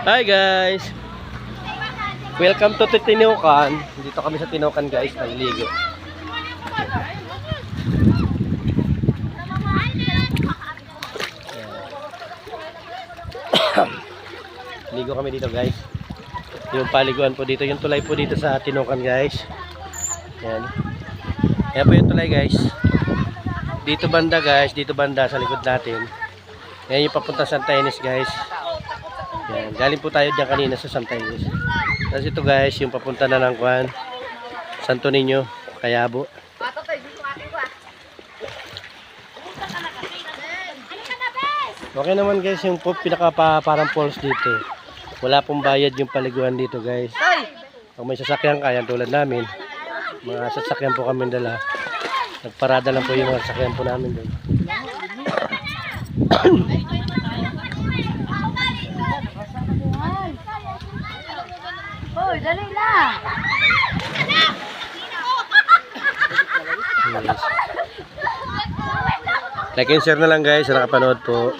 Hi guys! Welcome to Tinokan. Dito kami sa Tinokan guys, naliligo. Ligo kami dito guys. Yung paliguan po dito, yung tulay po dito sa Tinokan guys. Yan. Yan po yung tulay guys. Dito banda guys, dito banda sa likod natin. Yan yung papunta Santa Ines guys. Yan. Galing po tayo dyan kanina sa Santa Ines. Tapos ito guys, yung papunta na ng Kwan. Santo Niño, Kayabo. Okay naman guys, yung po, pinaka pa, parang falls dito. Wala pong bayad yung paliguan dito guys. Pag may sasakyan kaya tulad namin, mga sasakyan po kami dala. Nagparada lang po yung mga sasakyan po namin doon. dali na. Like and share na lang guys nakapanood po.